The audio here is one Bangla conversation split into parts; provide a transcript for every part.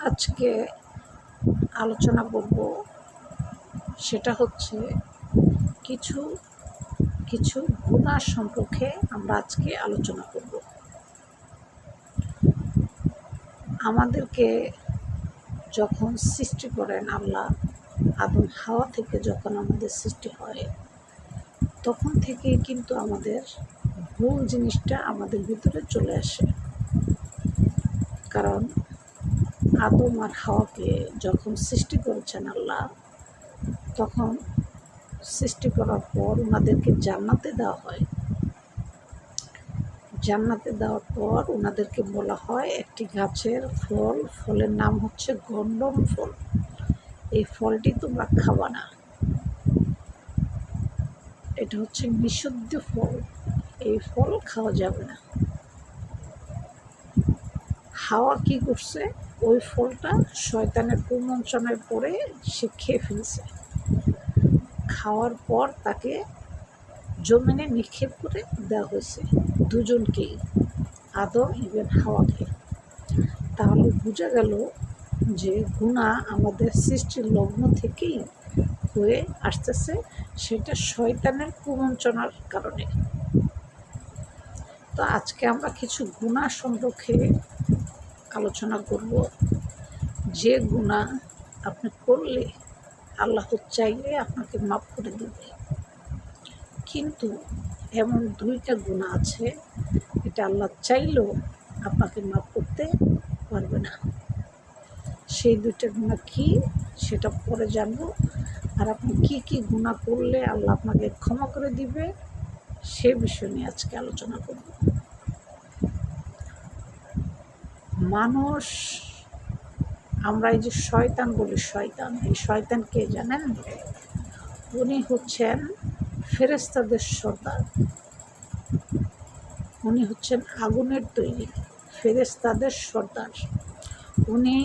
আজকে আলোচনা করব। সেটা হচ্ছে কিছু কিছু গুণার সম্পর্কে আমরা আজকে আলোচনা করব। আমাদেরকে যখন সৃষ্টি করেন আল্লাহ, আদম হাওয়া থেকে যখন আমাদের সৃষ্টি হয়, তখন থেকে কিন্তু আমাদের ভুল জিনিসটা আমাদের ভিতরে চলে আসে। কারণ আদম আর হাওয়াকে যখন সৃষ্টি করেছেন আল্লাহ, তখন সৃষ্টি করার পর ওনাদেরকে জান্নাতে দেওয়া হয়। জান্নাতে দেওয়ার পর ওনাদেরকে বলা হয় একটি গাছের ফল, ফলের নাম হচ্ছে গন্ডম ফল। এই ফলটি তোমরা খাবা না। এটা হচ্ছে বিশুদ্ধ ফল। এই ফল খাওয়া যাবে না। হাওয়া কি করছে? ওই ফলটা শয়তানের কুমন্ত্রণায় পড়ে সে খেয়ে ফেলছে। খাওয়ার পর তাকে জমিনে নিক্ষেপ করে দেওয়া হয়েছে দুজনকেই। আদম ইভেন হাওয়াকে তাহলে বোঝা গেল যে গুণা আমাদের সৃষ্টির লগ্ন থেকেই হয়ে আসতেছে, সেটা শয়তানের কুমন্ত্রণার কারণে। তো আজকে আমরা কিছু গুণা সম্পর্কে আলোচনা করব। যে গুণা আপনি করলে আল্লাহ চাইলে আপনাকে মাফ করে দেবে। কিন্তু এমন দুইটা গুণা আছে, এটা আল্লাহ চাইলেও আপনাকে মাফ করতে পারবে না। সেই দুইটা গুণা কি সেটা পরে জানব। আর আপনি কি কি গুণা করলে আল্লাহ আপনাকে ক্ষমা করে দিবে, সে বিষয় নিয়ে আজকে আলোচনা করব। মানুষ, আমরা এই যে শয়তান বলি শয়তান, এই শয়তান কে জানেন? উনি হচ্ছেন ফেরেস্তাদের সর্দার। উনি হচ্ছেন আগুনের তৈরি ফেরেস্তাদের সর্দার। উনি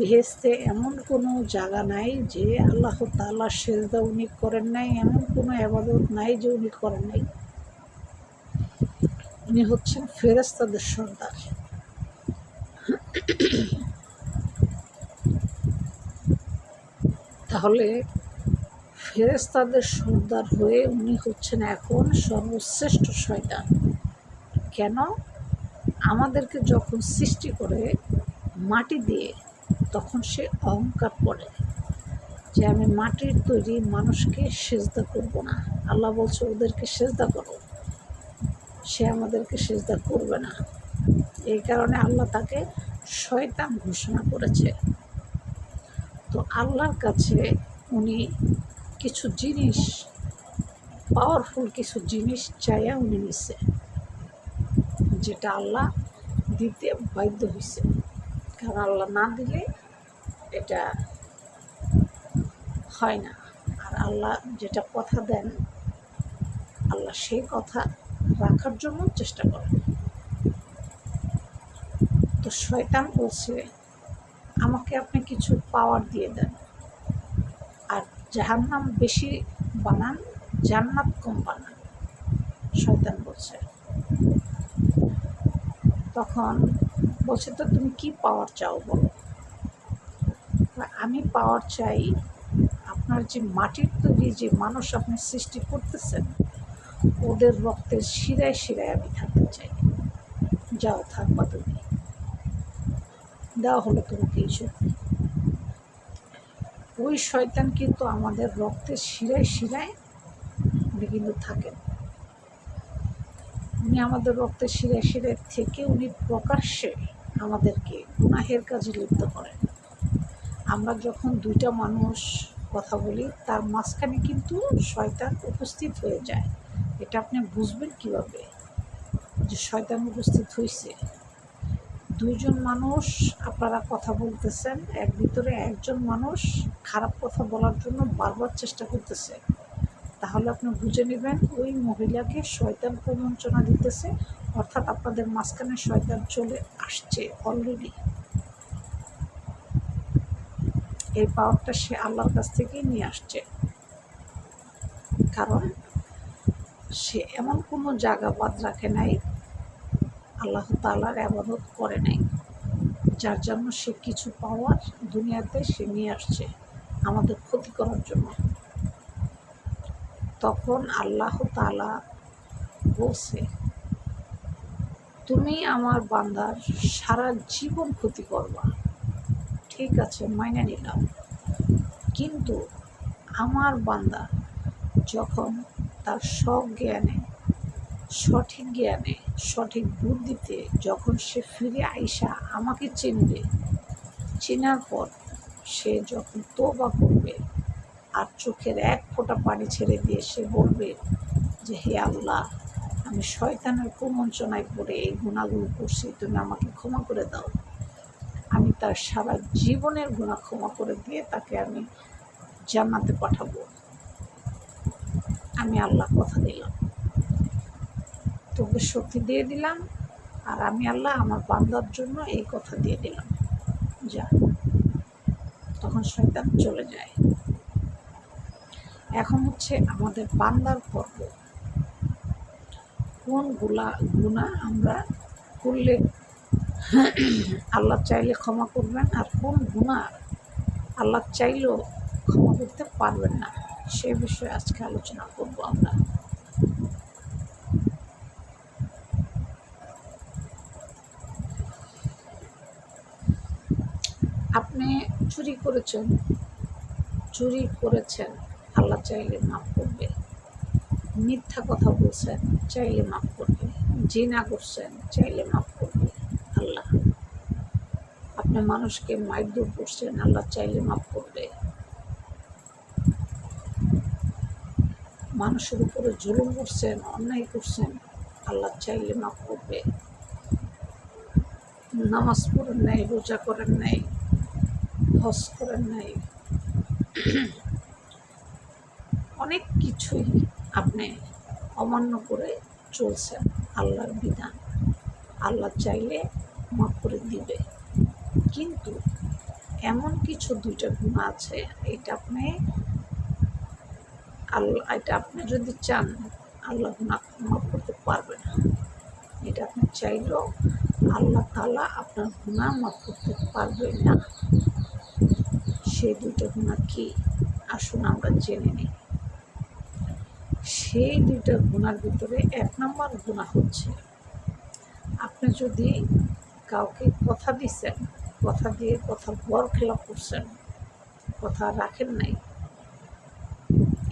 ভেস্তে এমন কোনো জায়গা নাই যে আল্লাহ তাল্লাহ সেজদা উনি করেন নাই, এমন কোনো আবাদত নাই যে উনি করেন নাই। উনি হচ্ছেন ফেরেস্তাদের সর্দার। তাহলে ফেরেস্তাদের সর্দার হয়ে উনি হচ্ছেন এখন সর্বশ্রেষ্ঠ শয়তান। কেন? আমাদেরকে যখন সৃষ্টি করে মাটি দিয়ে, তখন সে অহংকার করে যে আমি মাটির তৈরি মানুষকে সেজদা করব না। আল্লাহ বলছে, ওদেরকে সেজদা করো। সে আমাদেরকে সেজদা করবে না। এই কারণে আল্লাহ তাকে শয়তান ঘোষণা করেছে। তো আল্লাহর কাছে উনি কিছু জিনিস পাওয়ারফুল কিছু জিনিস চাইয়া উনি নিছে, যেটা আল্লাহ দিতে বাধ্য হয়েছে কারণ আল্লাহ না দিলে এটা হয় না। আর আল্লাহ যেটা কথা দেন, আল্লাহ সেই কথা রাখার জন্য চেষ্টা করেন তো শয়তান বলছে আমাকে আপনি কিছু পাওয়ার দিয়ে দেন। আর জাহান্নাম বেশি বানান, জান্নাত কম বানান, শয়তান বলছে। তখন বলছে, তো তুমি কি পাওয়ার চাও বলো? আমি পাওয়ার চাই আপনার যে মাটির তৈরি যে মানুষ আপনি সৃষ্টি করতেছেন, ওদের রক্তের শিরায় শিরায় আমি থাকতে চাই। যাও থাকবা তুমি দেওয়া হলো তোমাকে এই শক্তি ওই শয়তান কিন্তু আমাদের রক্তের শিরায় শিরায় উনি কিন্তু থাকেন। উনি আমাদের রক্তের শিরায় শিরায় থেকে উনি প্রকাশ্যে আমাদেরকে গুনাহের কাজে লিপ্ত করেন। আমরা যখন দুইটা মানুষ কথা বলি, তার মাঝখানে কিন্তু শয়তান উপস্থিত হয়ে যায়। এটা আপনি বুঝবেন কীভাবে? যে শয়তান উপস্থিত হয়েছে দুইজন মানুষ আপনারা কথা বলতেছেন, এক ভিতরে একজন মানুষ খারাপ কথা বলার জন্য বারবার চেষ্টা করতেছে। তাহলে আপনি বুঝে নেবেন ওই মহিলাকে শয়তান প্রবঞ্চনা দিতেছে, অর্থাৎ আপনাদের মাঝখানে শয়তান চলে আসছে অলরেডি এই পাওয়ারটা সে আল্লাহর কাছ থেকেই নিয়ে আসছে। কারণ সে এমন কোনো জায়গা বাদ রাখে নাই আল্লাহ তালার আবাদত করে নাই। যার জন্য সে কিছু পাওয়ার দুনিয়াতে সে নিয়ে আসছে আমাদের ক্ষতি করার জন্য। তখন আল্লাহ তালা বলছে, তুমি আমার বান্দার সারা জীবন ক্ষতি করবা। ঠিক আছে, মাইনে নিলাম। কিন্তু আমার বান্দা যখন তার সব জ্ঞানে সঠিক জ্ঞানে, সঠিক বুদ্ধিতে যখন সে ফিরে আইসা আমাকে চিনবে, চেনার পর সে যখন তোবা করবে আর চোখের এক ফোঁটা পানি ছেড়ে দিয়ে সে বলবে যে, হে আল্লাহ, আমি শয়তানের কুমঞ্চনায় পড়ে এই গুণাগুলো করছি, তুমি আমাকে ক্ষমা করে দাও। আমি তার সারা জীবনের গুণা ক্ষমা করে দিয়ে তাকে আমি জান্নাতে পাঠাবো। আমি আল্লাহ কথা দিলাম। তোকে শক্তি দিয়ে দিলাম আর আমি আল্লাহ আমার বান্দার জন্য এই কথা দিয়ে দিলাম। যা। তখন শয়তান চলে যায়। এখন হচ্ছে আমাদের বান্দার পর্ব। কোনগুলা গুণা আমরা করলে আল্লাহ চাইলে ক্ষমা করবেন আর কোন গুণা আল্লাহ চাইলেও ক্ষমা করতে পারবেন না, সে বিষয়ে আজকে আলোচনা করব আমরা। আপনি চুরি করেছেন। চুরি করেছেন। আল্লাহ চাইলে মাফ করবে। মিথ্যা কথা বলছেন, চাইলে মাফ করবে। জিনা করছেন, চাইলে মাফ করবে। আল্লাহ, আপনি মানুষকে মাইদুর করছেন, আল্লাহ চাইলে মাফ করবে। মানুষের উপরে জুলুম করছেন, অন্যায় করছেন, আল্লাহ চাইলে মাফ করবে। নামাজ পড়েন নাই, রোজা করেন নাই হজ করেন নাই। অনেক কিছুই আপনি অমান্য করে চলছেন আল্লাহর বিধান। আল্লাহ চাইলে মাফ করে দিবে। কিন্তু এমন কিছু দুইটা গুণ আছে, এটা আপনি আল্লাহ এটা আপনি যদি চান, আল্লাহ গুণা মাফ করতে পারবে না। এটা আপনি চাইলেও আল্লাহ তালা আপনার গুণা মাফ করতে পারবে না। সেই দুইটা গুণা কি আসুন আমরা জেনে নিই। সেই দুইটা গুণার ভিতরে এক নম্বর গুণা হচ্ছে, আপনি যদি কাউকে কথা দিচ্ছেন কথা দিয়ে কথা বর খেলা করছেন, কথা রাখেন নাই,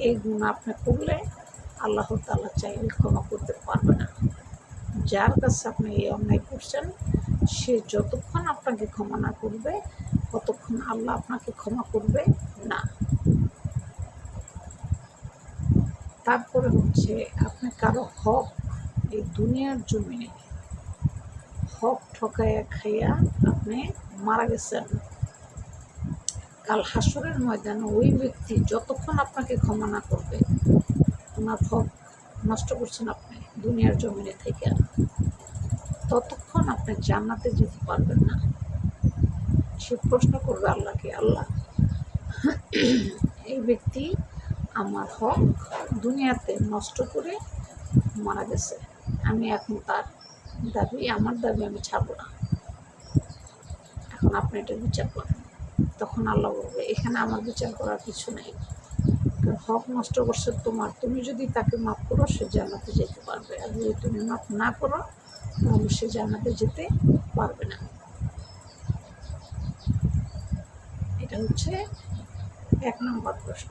এই গুণ আপনি করলে আল্লাহ তালা চাইলে ক্ষমা করতে পারবে না। যার কাছে আপনি এই অন্যায় করছেন, সে যতক্ষণ আপনাকে ক্ষমা না করবে ততক্ষণ আল্লাহ আপনাকে ক্ষমা করবে? না। তারপরে হচ্ছে আপনি কারও হক এই দুনিয়ার জমিনে হক ঠকাইয়া খাইয়া আপনি মারা গেছেন। কাল হাসরের ময়দানে ওই ব্যক্তি যতক্ষণ আপনাকে ক্ষমা না করবে, ওনার হক নষ্ট করছেন আপনি দুনিয়ার জমিনে থেকে। ততক্ষণ আপনি জান্নাতে যেতে পারবেন না। সে প্রশ্ন করবে আল্লাহকে আল্লাহ। এই ব্যক্তি আমার হক দুনিয়াতে নষ্ট করে মারা গেছে। আমি এখন তার দাবি, আমার দাবি আমি ছাড়ব না। এখন আপনি এটা বিচার করেন। তখন আল্লাহ বলবে, এখানে আমার বিচার করার কিছু নেই। হক নষ্ট করছে তোমার। তুমি যদি তাকে মাফ করো, সে জানাতে যেতে পারবে। আর যদি তুমি মাফ না করো, তাহলে সে জানাতে যেতে পারবে না। এটা হচ্ছে এক নম্বর প্রশ্ন।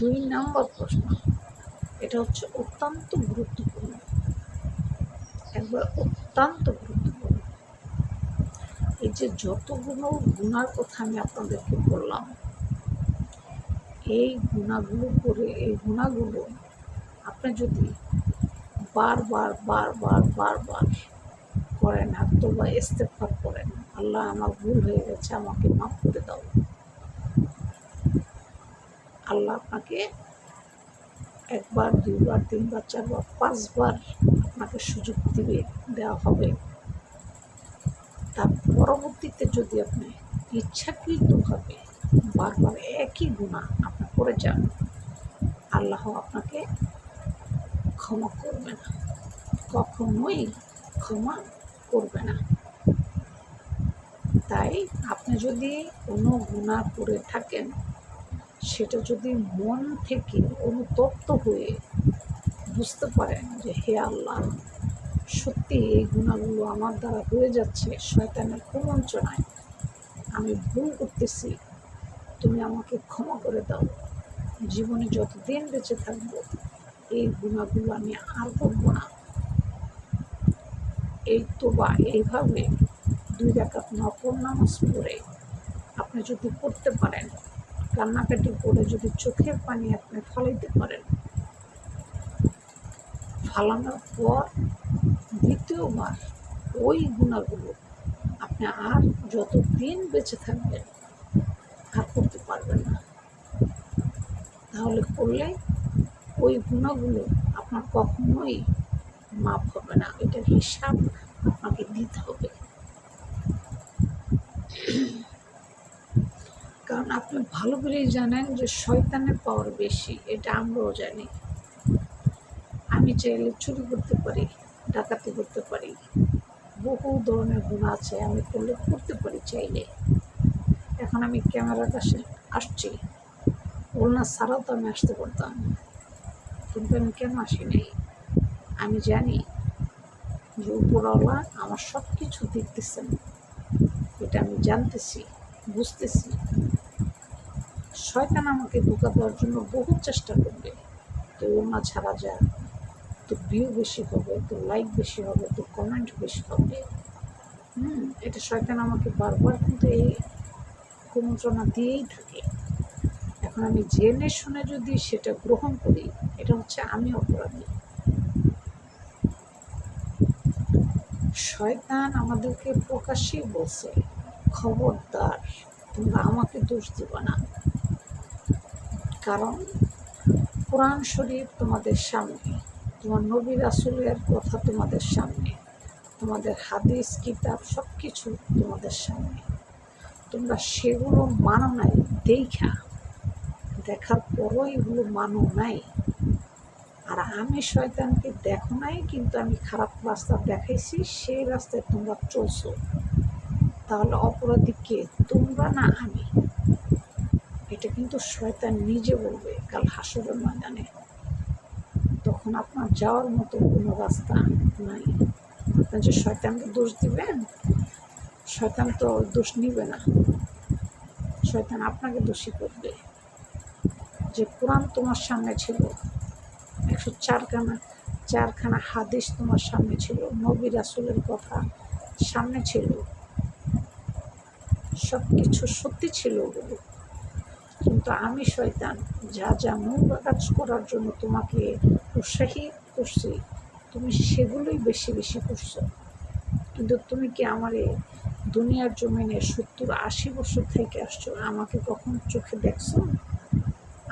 দুই নম্বর প্রশ্ন, এটা হচ্ছে অত্যন্ত গুরুত্বপূর্ণ। একবার অত্যন্ত গুরুত্বপূর্ণ। এই যে যতগুলো গুণার কথা আমি আপনাদেরকে বললাম, এই গুণাগুলো করে, এই গুণাগুলো আপনি যদি বারবার বারবার বারবার করেন আর তোবা ইস্তেফার করেন আল্লাহ আমার ভুল হয়ে গেছে, আমাকে মাফ করে দাও। আল্লাহ আপনাকে একবার, দুইবার, তিনবার, চারবার, পাঁচবার আপনাকে সুযোগ দিবে, দেওয়া হবে। তার পরবর্তীতে যদি আপনি ইচ্ছাকৃতভাবে বারবার একই গুণা আপনি করে যান, আল্লাহ আপনাকে ক্ষমা করবে না। কখনোই ক্ষমা করবে না। তাই আপনি যদি কোনো গুণা করে থাকেন, সেটা যদি মন থেকে অনুতপ্ত হয়ে বুঝতে পারেন যে, হে আল্লাহ, সত্যি এই গুণাগুলো আমার দ্বারা হয়ে যাচ্ছে, শয়তানের কুমঞ্চনায় আমি ভুল করতেছি, তুমি আমাকে ক্ষমা করে দাও। জীবনে যতদিন বেঁচে থাকব, এই গুণাগুলো আমি আর করব না। এই তো বা এইভাবে দুই রাকাত নকল নামাজ পড়ে আপনি যদি করতে পারেন কান্নাকাটি করে যদি চোখের পানি আপনি ফালাইতে পারেন। ফালানোর পর দ্বিতীয়বার ওই গুণাগুলো আপনি আর যত দিন বেঁচে থাকবেন আর করতে পারবেন না। তাহলে করলে ওই গুণাগুলো আপনার কখনোই মাপ হবে না। এটার হিসাব আপনাকে দিতে হবে। কারণ আপনি ভালো করেই জানেন যে শয়তানের পাওয়ার বেশি, এটা আমরাও জানি। আমি চাইলে চুরি করতে পারি, ডাকাতি করতে পারি, বহু ধরনের গুণ আছে, আমি করলে করতে পারি চাইলে। এখন আমি ক্যামেরার কাছে আসছি ওলনা ছাড়াও তো আমি আসতে পারতাম, কিন্তু আমি কেন আসি নাই? আমি জানি যে উপরওয়ালা আমার সব কিছু দেখতেছেন। এটা আমি জানতেছি, বুঝতেছি। শয়তান আমাকে ধোকা দেওয়ার জন্য বহু চেষ্টা করবে। তো ওনা ছাড়া যা। তো ভিউ বেশি হবে, তো লাইক বেশি হবে, তো কমেন্ট বেশি হবে। হুম, এটা শয়তান আমাকে বারবার কিন্তু এই কুমন্ত্রণা দিয়েই থাকে। এখন আমি জেনে শুনে যদি সেটা গ্রহণ করি, এটা হচ্ছে আমি অপরাধী। শয়তান আমাদেরকে প্রকাশ্যেই বলছে, খবরদার, তোমরা আমাকে দোষ দিবা না। কারণ কোরআন শরীফ তোমাদের সামনে, তোমার নবী রাসুলের কথা তোমাদের সামনে, তোমাদের হাদিস, কিতাব সব কিছু তোমাদের সামনে। তোমরা সেগুলো মানো নাই, দেখা দেখার পরও এগুলো মানো নাই। আর আমি শয়তানকে দেখো নাই, কিন্তু আমি খারাপ রাস্তা দেখাইছি, সেই রাস্তায় তোমরা চলছো। তাহলে অপরাধী কে? তোমরা না আমি? এটা কিন্তু শয়তান নিজে বলবে কাল হাসরের ময়দানে। তখন আপনার যাওয়ার মতো কোনো রাস্তা নাই। আপনি যে শয়তানকে দোষ দিবেন, শয়তান তো দোষ নিবে না। শয়তান আপনাকে দোষী করবে। যে কোরআন তোমার সামনে ছিল একশো চারখানা চারখানা হাদিস তোমার সামনে ছিল, নবী রাসুলের কথা সামনে ছিল। সব কিছু সত্যি ছিল ওগুলো। কিন্তু আমি শয়তান, যা যা মূল কাজ করার জন্য তোমাকে উৎসাহী করছি, তুমি সেগুলোই বেশি বেশি করছ। কিন্তু তুমি কি আমার দুনিয়ার জমিনে সত্তর আশি বছর থেকে আসছো, আমাকে কখন চোখে দেখছ?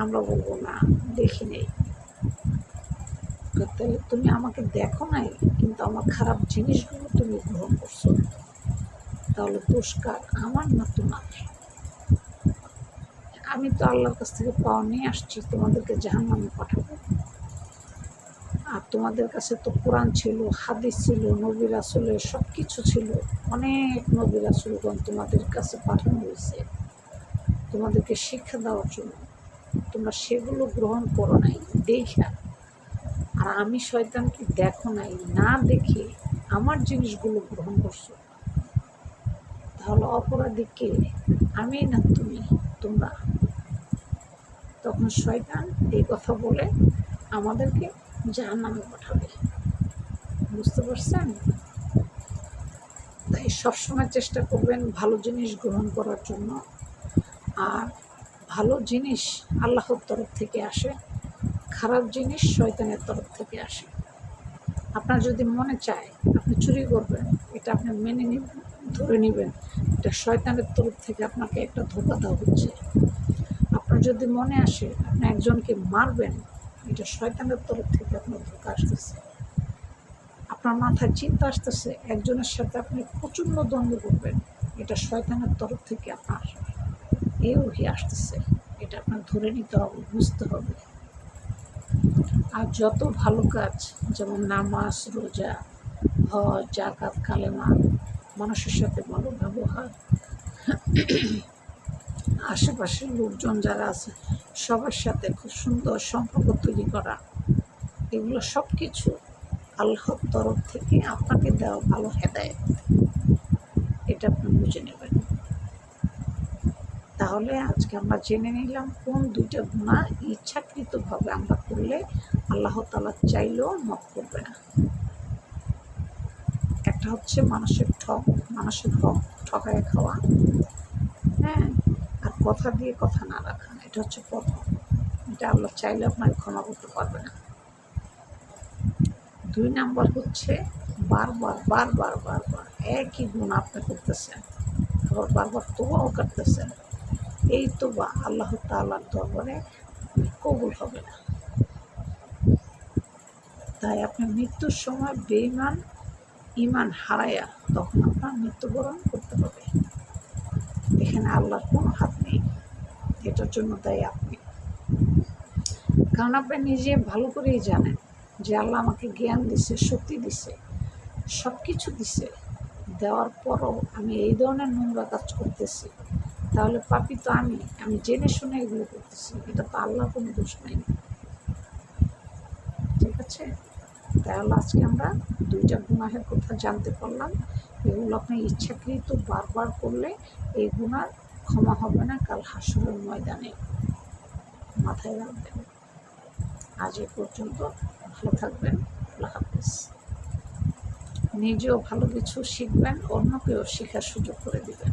আমরা বলব না, দেখি নেই। তাহলে তুমি আমাকে দেখো নাই, কিন্তু আমার খারাপ জিনিসগুলো তুমি গ্রহণ করছ। তাহলে পুরস্কার আমার না তোমার? আমি তো আল্লাহর কাছ থেকে পাওয়া নিয়ে আসছি, তোমাদেরকে জাহান নামে পাঠাবো। আর তোমাদের কাছে তো কোরআন ছিল, হাদিস ছিল, নবী রাসুলের সব কিছু ছিল, অনেক নবী রাসুলগণ তোমাদের কাছে পাঠানো হয়েছে। তোমাদেরকে শিক্ষা দেওয়ার জন্য। তোমরা সেগুলো গ্রহণ করো নাই, দেখা আর আমি শয়তানকে দেখো নাই, না দেখে আমার জিনিসগুলো গ্রহণ করছ। তাহলে অপরাধীকে আমি না তুমি, তোমরা? তখন শয়তান এই কথা বলে আমাদেরকে জাহান নামে পাঠাবে। বুঝতে পারছেন? তাই সবসময় চেষ্টা করবেন ভালো জিনিস গ্রহণ করার জন্য। আর ভালো জিনিস আল্লাহর তরফ থেকে আসে খারাপ জিনিস শয়তানের তরফ থেকে আসে। আপনার যদি মনে চায় আপনি চুরি করবেন, এটা আপনি মেনে নেবেন, ধরে নেবেন। এটা শয়তানের তরফ থেকে আপনাকে একটা ধোকা দেওয়া হচ্ছে। আপনার যদি মনে আসে আপনি একজনকে মারবেন, এটা শয়তানের তরফ থেকে আপনার ধোকা আসতেছে। আপনার মাথায় চিন্তা আসতেছে, একজনের সাথে আপনি প্রচণ্ড দ্বন্দ্ব করবেন, এটা শয়তানের তরফ থেকে আপনার এও হয়ে আসতেছে। এটা আপনার ধরে নিতে হবে, বুঝতে হবে। আর যত ভালো কাজ, যেমন নামাজ, রোজা, হজ জাকাত কালেমা, মানুষের সাথে ভালো ব্যবহার। আশেপাশের লোকজন যারা আছে, সবার সাথে খুব সুন্দর সম্পর্ক তৈরি করা, এগুলো সব কিছু আল্লাহর তরফ থেকে আপনাকে দেওয়া ভালো হেদায়ত। এটা আপনি বুঝে নেবেন। তাহলে আজকে আমরা জেনে নিলাম কোন দুইটা গুণা ইচ্ছাকৃতভাবে আমরা করলে আল্লাহ তালা চাইলেও মাফ করবে না। একটা হচ্ছে মানুষের ঠক মানুষের হক ঠকায় খাওয়া। হ্যাঁ আর কথা দিয়ে কথা না রাখা, এটা হচ্ছে প্রথম। এটা আল্লাহ চাইলে আপনাকে ক্ষমা করতে পারবে না। দুই নাম্বার হচ্ছে বারবার বারবার বারবার একই গুণ আপনি করতেছেন। আবার বারবার তোবাও করতেছেন। এই তোবা আল্লাহ তাআলার দরবারে কবুল হবে না। তাই আপনার মৃত্যুর সময় বেইমান ইমান হারায়া তখন আপনার মৃত্যুবরণ করতে হবে। এখানে আল্লাহর কোনো হাত নেই। এটার জন্য তাই আপনি। কারণ আপনি নিজে ভালো করেই জানেন যে আল্লাহ আমাকে জ্ঞান দিছে, শক্তি দিছে সব কিছু দিছে। দেওয়ার পরও আমি এই ধরনের নোংরা কাজ করতেছি। তাহলে পাপি তো আমি আমি জেনে শুনে এগুলো করতেছি। এটা তো আল্লাহ কোনো দোষ নাই। ঠিক আছে? তাহলে আজকে আমরা দুইটা গুণাহের কথা জানতে পারলাম। এগুলো আপনি ইচ্ছাকৃত বারবার করলে এই গুণার ক্ষমা হবে না, কাল হাসরের ময়দানে। মাথায় রাখবেন। আজ এ পর্যন্ত ভালো থাকবেন। আল্লাহ হাফিজ। নিজেও ভালো কিছু শিখবেন, অন্যকেও শেখার সুযোগ করে দিবেন।